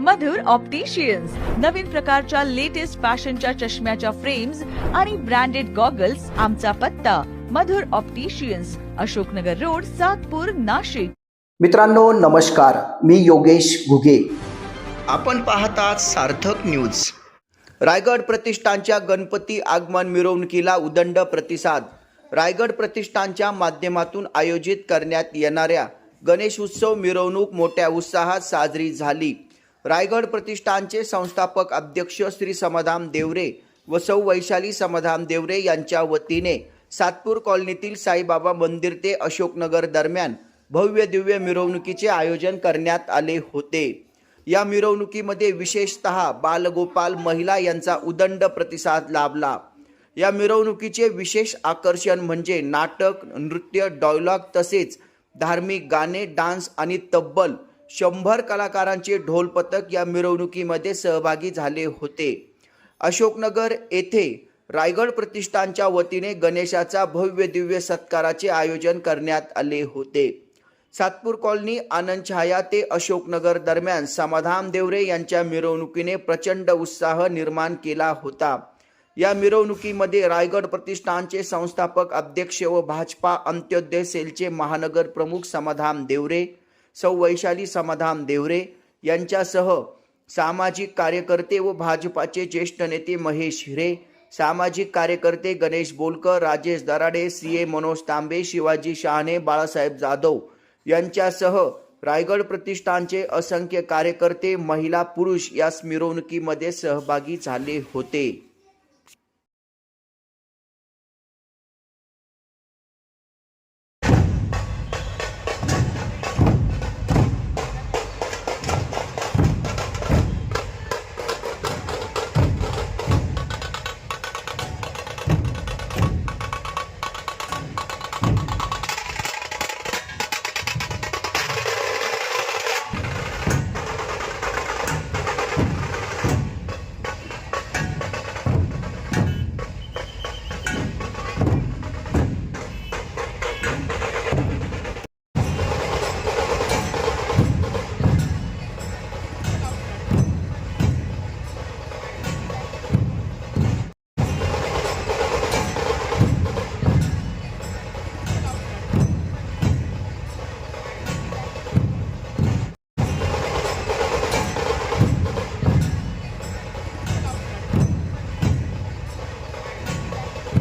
मधुर opticians नवीन प्रकारच्या latest फॅशनच्या चष्म्याच्या फ्रेम्स आणि ब्रँडेड गॉगल्स आमचा पत्ता. Madhur opticians Ashoknagar road Satpur Nashik. मित्रांनो नमस्कार. मी योगेश घुगे. आपण पाहतात सार्थक न्यूज रायगड प्रतिष्ठानच्या गणपती आगमन मिरवणुकीला उदंड प्रतिसाद. रायगड प्रतिष्ठानच्या माध्यमातून आयोजित करण्यात येणाऱ्या गणेश उत्सव मिरवणूक मोठ्या उत्साहात साजरी झाली. रायगड प्रतिष्ठानचे संस्थापक अध्यक्ष श्री समाधान देवरे व सौ वैशाली समाधान देवरे यांच्या वतीने सातपूर कॉलनीतील साईबाबा मंदिर ते अशोकनगर दरम्यान भव्य दिव्य मिरवणुकीचे आयोजन करण्यात आले होते. या मिरवणुकीमध्ये विशेषतः बालगोपाल महिला यांचा उदंड प्रतिसाद लाभला. या मिरवणुकीचे विशेष आकर्षण म्हणजे नाटक नृत्य डॉयलॉग तसेच धार्मिक गाणे डान्स आणि तब्बल शंभर कलाकारांचे ढोल पथक या मिरवणुकीमध्ये सहभागी झाले होते. अशोकनगर येथे रायगड प्रतिष्ठानच्या वतीने गणेशाचा भव्य दिव्य सत्काराचे आयोजन करण्यात आले होते. सातपूर कॉलनी आनंद छाया ते अशोकनगर दरम्यान समाधान देवरे यांच्या मिरवणुकीने प्रचंड उत्साह निर्माण केला होता. या मिरवणुकीमध्ये रायगड प्रतिष्ठानचे संस्थापक अध्यक्ष व भाजपा अंत्योदय सेलचे महानगर प्रमुख समाधान देवरे सौ वैशाली समाधान देवरे यांच्यासह सामाजिक कार्यकर्ते व भाजपाचे ज्येष्ठ नेते महेश हिरे सामाजिक कार्यकर्ते गणेश बोलकर राजेश दराडे सी ए मनोज तांबे शिवाजी शहाणे बाळासाहेब जाधव यांच्यासह रायगड प्रतिष्ठानचे असंख्य कार्यकर्ते महिला पुरुष या मिरवणुकीमध्ये सहभागी झाले होते.